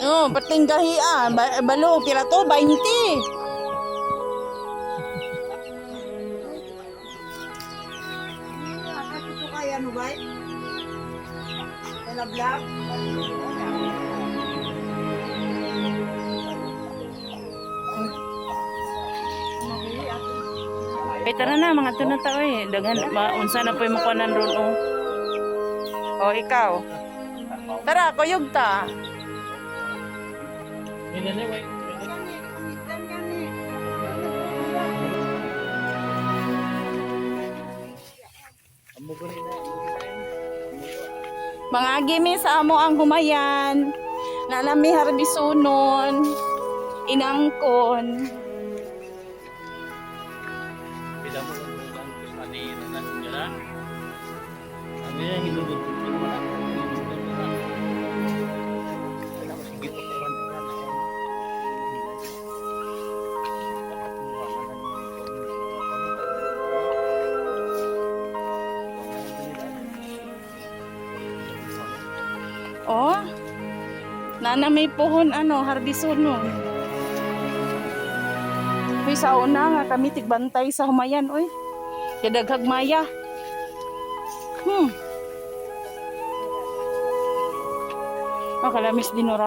No, bating gahian. Ba balo, pila to? 20. Ito kaya ano ba? Talablag? Ay, tara na, mga to na tao eh. Dagan, ma, unsa na po yung makuanan ron, oh. O, ikaw. Tara, kuyog ta. Mga gimi sa amo ang humayan. Nalami harbisunon. Inangkon. Pila mo lang kung saan Nanan nila. Sabi niya, Oh. Nana may pohon ano, harbisunon. Uy, sa una nga kami tigbantay sa humayan, uy. Kadaghag maya. Hmm. Ah, kalamis dinura.